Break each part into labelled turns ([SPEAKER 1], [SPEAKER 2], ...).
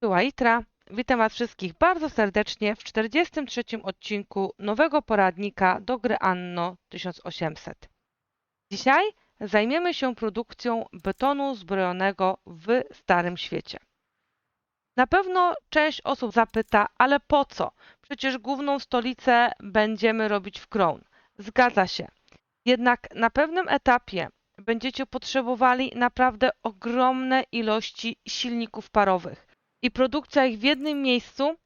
[SPEAKER 1] Była Itra. Witam Was wszystkich bardzo serdecznie w 43 odcinku nowego poradnika do gry Anno 1800. Dzisiaj zajmiemy się produkcją betonu zbrojonego w Starym Świecie. Na pewno część osób zapyta, ale po co? Przecież główną stolicę będziemy robić w Crown. Zgadza się. Jednak na pewnym etapie będziecie potrzebowali naprawdę ogromne ilości silników parowych i produkcja ich w jednym miejscu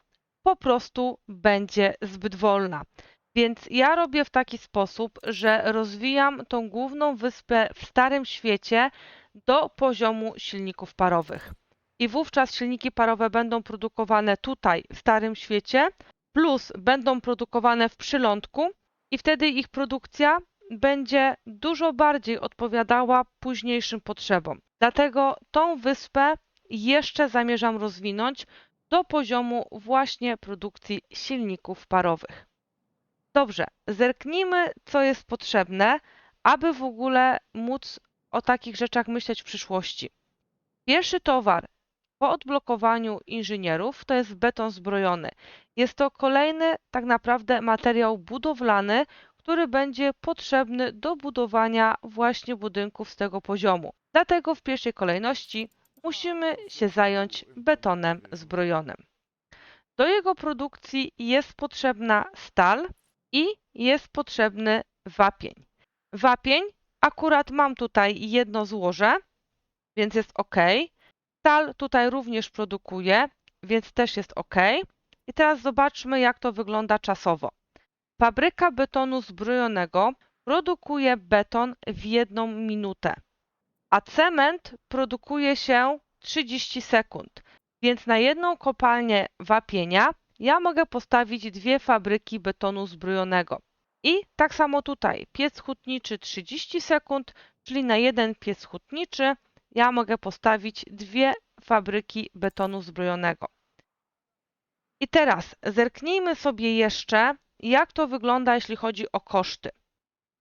[SPEAKER 1] po prostu będzie zbyt wolna. Więc ja robię w taki sposób, że rozwijam tą główną wyspę w Starym Świecie do poziomu silników parowych. I wówczas silniki parowe będą produkowane tutaj w Starym Świecie, plus będą produkowane w przylądku, i wtedy ich produkcja będzie dużo bardziej odpowiadała późniejszym potrzebom. Dlatego tą wyspę jeszcze zamierzam rozwinąć do poziomu właśnie produkcji silników parowych. Dobrze, zerknijmy, co jest potrzebne, aby w ogóle móc o takich rzeczach myśleć w przyszłości. Pierwszy towar po odblokowaniu inżynierów to jest beton zbrojony. Jest to kolejny tak naprawdę materiał budowlany, który będzie potrzebny do budowania właśnie budynków z tego poziomu. Dlatego w pierwszej kolejności musimy się zająć betonem zbrojonym. Do jego produkcji jest potrzebna stal i jest potrzebny wapień. Wapień akurat mam tutaj jedno złoże, więc jest ok. Stal tutaj również produkuję, więc też jest ok. I teraz zobaczmy, jak to wygląda czasowo. Fabryka betonu zbrojonego produkuje beton w jedną minutę a cement produkuje się 30 sekund. Więc na jedną kopalnię wapienia ja mogę postawić dwie fabryki betonu zbrojonego. I tak samo tutaj, piec hutniczy 30 sekund, czyli na jeden piec hutniczy ja mogę postawić dwie fabryki betonu zbrojonego. I teraz zerknijmy sobie jeszcze, jak to wygląda, jeśli chodzi o koszty.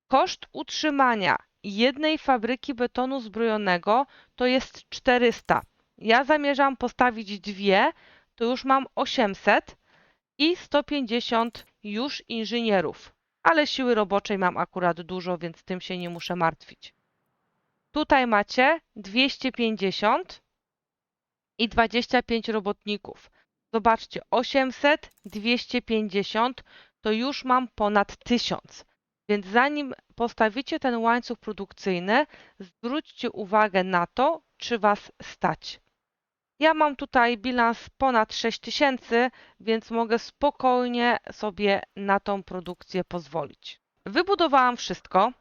[SPEAKER 1] Koszt utrzymania jednej fabryki betonu zbrojonego to jest 400. Ja zamierzam postawić dwie, to już mam 800 i 150 już inżynierów. Ale siły roboczej mam akurat dużo, więc tym się nie muszę martwić. Tutaj macie 250 i 25 robotników. Zobaczcie, 800, 250 to już mam ponad 1000. Więc zanim postawicie ten łańcuch produkcyjny, zwróćcie uwagę na to, czy Was stać. Ja mam tutaj bilans ponad 6000, więc mogę spokojnie sobie na tą produkcję pozwolić. Wybudowałam wszystko.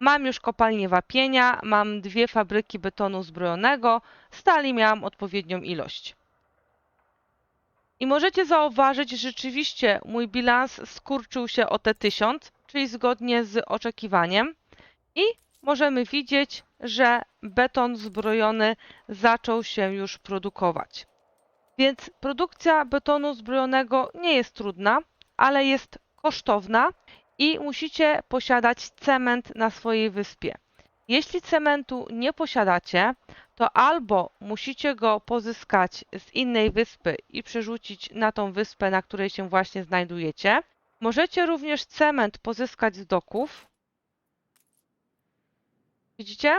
[SPEAKER 1] Mam już kopalnię wapienia, mam dwie fabryki betonu zbrojonego, stali miałam odpowiednią ilość. I możecie zauważyć, że rzeczywiście mój bilans skurczył się o te 1000, czyli zgodnie z oczekiwaniem. I możemy widzieć, że beton zbrojony zaczął się już produkować. Więc produkcja betonu zbrojonego nie jest trudna, ale jest kosztowna i musicie posiadać cement na swojej wyspie. Jeśli cementu nie posiadacie, to albo musicie go pozyskać z innej wyspy i przerzucić na tą wyspę, na której się właśnie znajdujecie. Możecie również cement pozyskać z doków. Widzicie?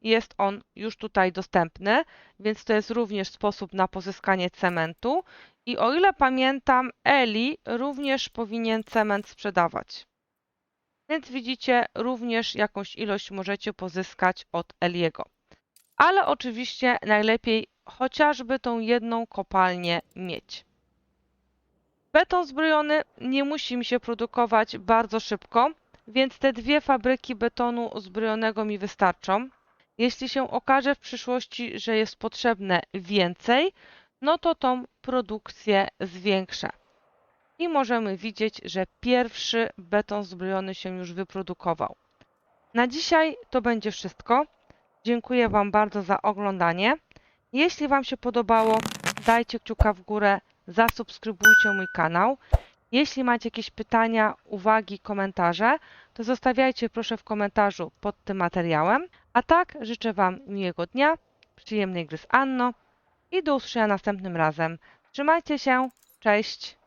[SPEAKER 1] Jest on już tutaj dostępny, więc to jest również sposób na pozyskanie cementu. I o ile pamiętam, Eli również powinien cement sprzedawać. Więc widzicie, również jakąś ilość możecie pozyskać od Eliego. Ale oczywiście najlepiej chociażby tą jedną kopalnię mieć. Beton zbrojony nie musi mi się produkować bardzo szybko, więc te dwie fabryki betonu zbrojonego mi wystarczą. Jeśli się okaże w przyszłości, że jest potrzebne więcej, no to tą produkcję zwiększę i możemy widzieć, że pierwszy beton zbrojony się już wyprodukował. Na dzisiaj to będzie wszystko. Dziękuję Wam bardzo za oglądanie. Jeśli Wam się podobało, dajcie kciuka w górę, zasubskrybujcie mój kanał. Jeśli macie jakieś pytania, uwagi, komentarze, to zostawiajcie proszę w komentarzu pod tym materiałem. A tak życzę Wam miłego dnia, przyjemnej gry z Anno i do usłyszenia następnym razem. Trzymajcie się, cześć!